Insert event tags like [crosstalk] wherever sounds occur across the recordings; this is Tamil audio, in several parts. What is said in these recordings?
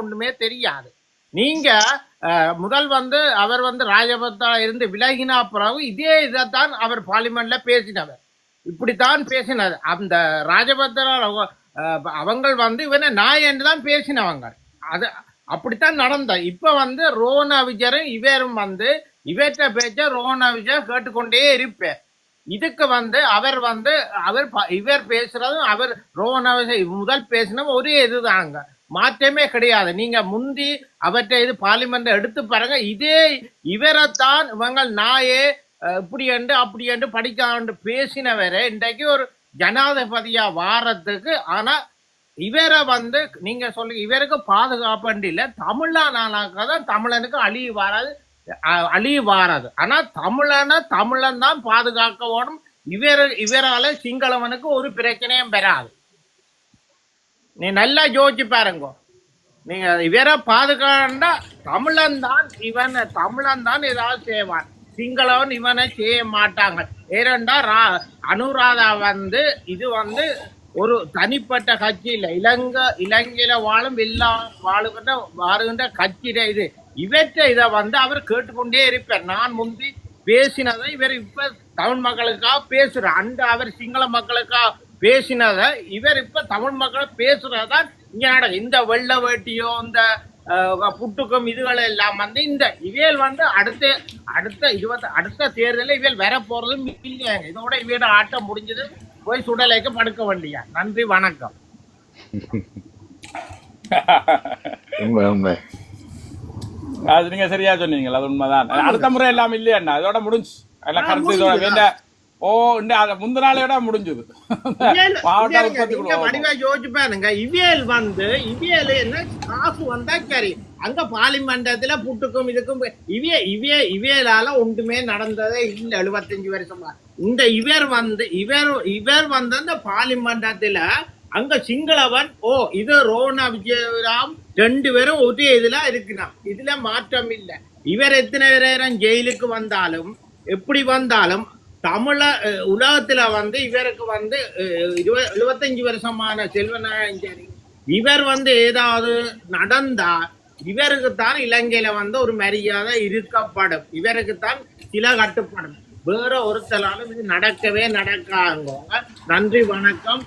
ஒண்ணுமே தெரியாது. நீங்க முதல் வந்து அவர் வந்து ராஜபக்தா இருந்து விலகினா பிறகு இதே இதைத்தான் அவர் பார்லிமெண்ட்ல பேசினவர். இப்படித்தான் பேசினார். அந்த ராஜபக்தரா அவங்க வந்து இவனை நாய் என்று தான் பேசினவங்க. அது அப்படித்தான் நடந்த. இப்ப வந்து ரோனா விஜயரும் இவரும் வந்து இவற்ற பேச்ச ரோனா விஜய் கேட்டுக்கொண்டே இருப்பேன் இதுக்கு வந்து அவர் வந்து அவர் இவர் பேசுறதும் அவர் ரோனா விஜய் முதல் பேசின ஒரே இதுதாங்க. மாற்றமே கிடையாது. நீங்க முந்தி அவற்றை இது பார்லிமெண்ட் எடுத்து பாருங்க. இதே இவரைத்தான் இவங்க நாயே இப்படி என்று அப்படி என்று படிக்காண்டு பேசினவரை இன்றைக்கு ஒரு ஜனாதிபதியா வாரத்துக்கு. ஆனா இவரை வந்து நீங்க சொல்லுங்க இவருக்கு பாதுகாப்பு இல்ல. தமிழனானாக்கா தான் தமிழனுக்கு அழிவு வராது அழிவு வாராது. ஆனா தமிழனை தமிழன் தான் பாதுகாக்க வேணும். இவர் இவரால சிங்களவனுக்கு ஒரு பிரச்சனையும் பெறாது நீ நல்லா யோசிச்சு பாருங்க. நீங்க இவரை பாதுகாண்டா தமிழன் தான் இவன் தமிழன் தான் ஏதாவது செய்வான். சிங்களவன் இவனை செய்ய மாட்டாங்க. ஏனென்றா ரா அனுராதா வந்து இது வந்து ஒரு தனிப்பட்ட கட்சி இல்லை. இலங்கை இலங்கையில வாழும் எல்லா வாழுகின்ற வாழுகின்ற கட்சியில இது. இவற்றை இதை வந்து அவர் கேட்டுக்கொண்டே இருப்பார். நான் முந்தி பேசினதை இவர் இப்ப தமிழ் மக்களுக்காக பேசுறார். அந்த அவர் சிங்கள மக்களுக்காக பேசினதை இவர் இப்ப தமிழ் மக்கள் பேசுறதான் இங்க நடக்கும் இந்த வெள்ள வேட்டியோ இந்த புட்டுக்கும் இதுகள் எல்லாம் வந்து இந்த இவியல் வந்து அடுத்த அடுத்த இருபத்தி அடுத்த தேர்தலில் இவியல் வர போறதும் இல்லையாங்க இதோட இவியோட ஆட்டம் முடிஞ்சது. போய் சுடலைக்கு படுக்க வேண்டியா நன்றி வணக்கம். [laughs] உண்மை உண்மை. அது நீங்க சரியா சொன்னீங்க அது உண்மைதான். அடுத்த முறை எல்லாம் இல்லையா அதோட முடிஞ்சு. எல்லாம் கருத்து இதோட வேண்ட. ஓ இந்த அத முந்த நாளையோட முடிஞ்சது. இவியல் மாவட்ட இவியல் உற்பத்தி நீங்க குழு வடிவா யோசிச்சு பாருங்க இவியல் வந்து இவியல் என்ன காசு வந்தா சரி. அங்க பார்லிமெண்டத்துல புட்டுக்கும் இதுக்கும் இவிய இவிய இவியலால ஒன்றுமே நடந்ததே இல்ல எழுபத்தஞ்சு வருஷமா இந்த இவர் வந்து இவர் இவர் வந்து அந்த பார்லிமெண்டத்துல அங்க சிங்களவன். ஓ இது ரோனா விஜயராம் ரெண்டு பேரும் ஒரே இதுல இருக்குனா இதுல மாற்றம் இல்ல. இவர் எத்தனை பேரும் ஜெயிலுக்கு வந்தாலும் எப்படி வந்தாலும் தமிழ உலகத்துல வந்து இவருக்கு வந்து இருவ- எழுபத்தஞ்சு வருஷமான செல்வநாயகம் இவர் வந்து ஏதாவது நடந்தா இவருக்கு தான் இலங்கையில வந்து ஒரு மரியாதை இருக்கப்படும். இவருக்கு தான் சில கட்டுப்படும். வேற ஒருத்தலாலும் இது நடக்கவே நடக்காங்க நன்றி வணக்கம்.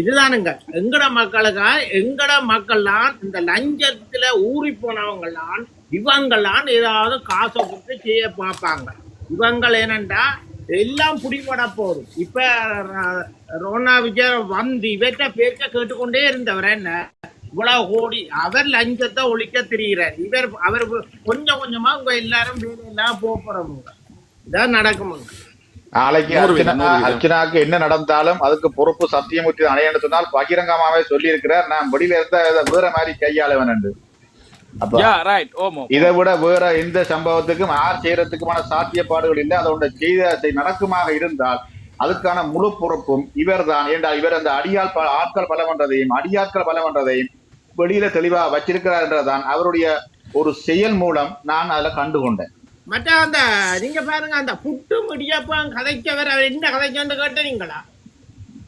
இதுதானுங்க. எங்கட மக்களுக்கா எங்கட மக்கள்லாம் இந்த லஞ்சத்துல ஊறி போனவங்களாம் இவங்களாம் ஏதாவது காசை கொடுத்து செய்ய பார்ப்பாங்க. இவங்கள் என்னண்டா எல்லாம் புடிபட போதும் இப்ப ர- ரோனா விஜய் வந்து இவற்ற பேச்ச கேட்டுக்கொண்டே இருந்தவர் என்ன? இவ்வளவு கோடி அவர் லஞ்சத்தை ஒழிக்க திரிகிறார். இவர் அவர் கொஞ்சம் கொஞ்சமா உங்க எல்லாரும் வேலையெல்லாம் போக போறவங்க. இதான் நடக்குமுங்க நாளைக்கு. அர்ச்சனாக்கு என்ன நடந்தாலும் அதுக்கு பொறுப்பு சத்தியமூர்த்தி அணையன்னு சொன்னால் பகிரங்கமாவே சொல்லி இருக்கிறார் நான் வெளியில இருந்த வேற மாதிரி கையாளவன் என்று. இதை விட வேற எந்த சம்பவத்துக்கும் யார் செய்யறதுக்குமான சாத்தியப்பாடுகள் இல்லை. அதோட செய்த நடக்குமாக இருந்தால் அதுக்கான முழு பொறுப்பும் இவர்தான். ஏண்டா இவர் அந்த அடியாள் ப- ஆட்கள் பலம் என்றதையும் அடியாட்கள் பலம் என்றதையும் வெளியில தெளிவா வச்சிருக்கிறார் என்றதான் அவருடைய ஒரு செயல் மூலம் நான் அதுல கண்டுகொண்டேன் மற்ற அந்த நீங்க பாருங்க அந்த புட்டு முடியப்பம் கதைச்சவர் அவர் என்ன கதைச்சோன்னு கேட்டீங்களா?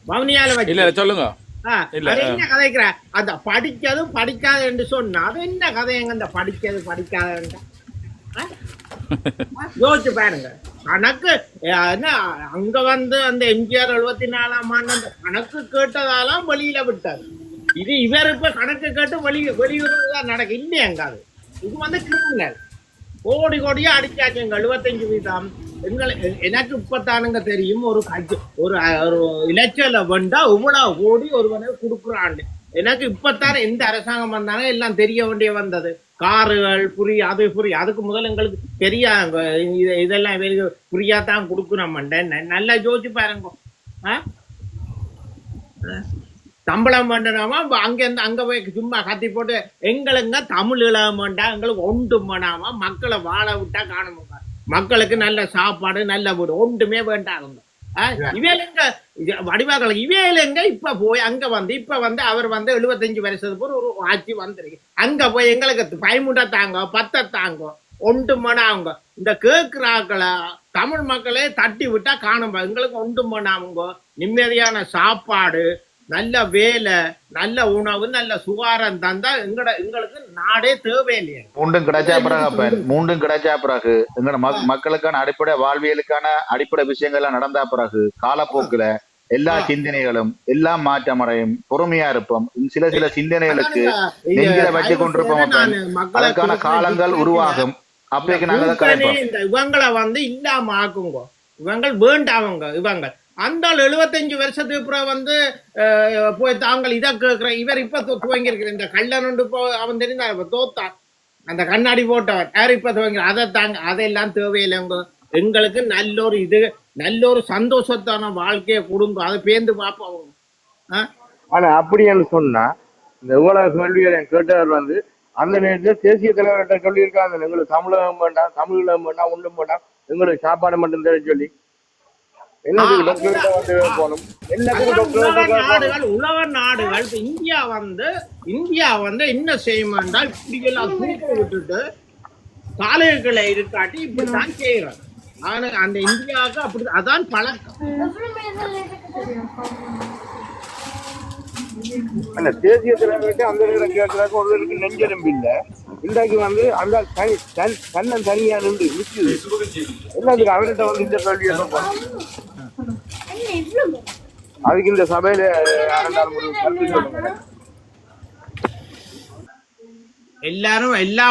வவுனியால வச்சு. இல்ல சொல்லுங்க. என்ன கதைக்கிற? அந்த படிச்சதும் படிக்காது என்று சொன்னா அது என்ன கதைங்க அந்த படிச்சது படிக்காத யோசிச்சு பாருங்க. கணக்கு என்ன அங்க வந்து அந்த எம்ஜிஆர் எழுபத்தி நாலாம் ஆண்டு அந்த கணக்கு கேட்டதாலாம் வெளியில விட்டாரு. இது இவர் இப்ப கணக்கு கேட்டு வெளி வெளியூர்ல தான் நடக்கு இல்லையாங்க அது. இது வந்து கிரிமினல் கோடி கோடியா அடிச்சாச்சுங்க எழுபத்தஞ்சு வீதம். எங்களை எனக்கு இப்பத்தானுங்க தெரியும். ஒரு கட்சி ஒரு அஹ், ஒரு இலட்சியில வந்தா இவ்வளவு கோடி ஒருவனை கொடுக்குறாண்டு எனக்கு இப்பத்தானே எந்த அரசாங்கம் வந்தாலும் எல்லாம் தெரிய வேண்டிய வந்தது. காருகள் புரிய அது புரிய அதுக்கு முதல்ல எங்களுக்கு தெரியா இதெல்லாம் புரியாதான் கொடுக்குறோம். நல்லா யோசிச்சு பாருங்க. சம்பளம் பண்ணாம அங்க இருந்து அங்க போய் சும்மா கத்தி போட்டு எங்களுங்க தமிழ் இளம் வேண்டாம் எங்களுக்கு ஒன்றும் பண்ணாம மக்களை வாழ விட்டா காணுமுங்க மக்களுக்கு நல்ல சாப்பாடு நல்ல வீடு ஒன்றுமே வேண்டாங்க இவேலுங்க வடிவாக்கள் இவேலுங்க இப்ப போய் அங்க வந்து இப்ப வந்து அவர் வந்து எழுபத்தஞ்சு வருஷத்துக்கு ஒரு ஒரு ஆட்சி வந்திருக்கு. அங்க போய் எங்களுக்கு பயமுண்ட தாங்க பத்த தாங்க ஒன்று மணாங்க இந்த கேக்குறாக்களை தமிழ் மக்களே தட்டி விட்டா காணும் எங்களுக்கு ஒன்று மணாமுங்க நிம்மதியான சாப்பாடு நல்ல வேலை நல்ல உணவு நல்ல சுகாரம் தந்தா எங்கட எங்களுக்கு நாடே தேவையில்லையே மூண்டும் கிடைச்சா பிறகு மூண்டும் கிடைச்சா பிறகு எங்கட மக்- மக்களுக்கான அடிப்படை வாழ்வியலுக்கான அடிப்படை விஷயங்கள்லாம் நடந்தா பிறகு காலப்போக்குல எல்லா சிந்தனைகளும் எல்லாம் மாற்றமடையும் பொறுமையா இருப்போம். சில சில சிந்தனைகளுக்கு நெஞ்சில வச்சு கொண்டிருப்போம். அதற்கான காலங்கள் உருவாகும். அப்பைக்கு நாங்க இவங்களை வந்து இல்லாம ஆக்குங்க. இவங்கள் வேண்டாவங்க இவங்க அந்த ஆள் எழுபத்தஞ்சு வருஷத்துக்கு அப்புறம் வந்து போய் தாங்கள் இதை கேட்குற இவர் இப்ப துவங்கியிருக்கிற இந்த கள்ளனுண்டு போ அவன் தெரிந்தார் அவன் தோத்தான் அந்த கண்ணாடி போட்டவன். யார் இப்ப துவங்கி அதை தாங்க அதெல்லாம் தேவையில்லைங்க எங்களுக்கு நல்ல ஒரு இது நல்ல ஒரு சந்தோஷத்தான வாழ்க்கையை கொடுங்க. அதை பேர்ந்து பார்ப்போம். ஆ? ஆனா அப்படின்னு சொன்னா இந்த இவ்வளவு என் கேட்டவர் வந்து அந்த நேரத்தில் தேசிய தலைவர்கிட்ட சொல்லியிருக்காங்க. எங்களுக்கு தமிழகம் வேண்டாம் தமிழகம் வேண்டாம் ஒன்றும் வேண்டாம். எங்களுக்கு சாப்பாடு மட்டும் தர சொல்லி என்னதுக்கு ஆ, டாக்டர் வந்து போகணும் எல்லாத்துக்கும் அதான் உலக நாடுகள் உலக நாடுகள். இப்ப இந்தியா வந்து இந்தியா வந்து என்ன செய்யும் என்றால் இப்படி எல்லாம் தூக்கி விட்டுட்டு காலேஜ்களை இருக்காட்டி இப்படித்தான் செய்யறோம் ஆனா அந்த இந்தியாவுக்கு அப்படி அதான் பழக்கம். அந்த தேசிய தலைவர்கிட்ட அந்த நேரம் கேட்கறதுக்கு ஒருவருக்கு நெஞ்செலும்பு இல்லை. இன்றைக்கு வந்து அந்த தனி தன் தன்னன் தனியா நின்று நிற்குது எல்லாத்துக்கும் அவர்கிட்ட வந்து இந்த கேள்வியை. அதுக்கு இந்த சபையில எல்லாரும் எல்லா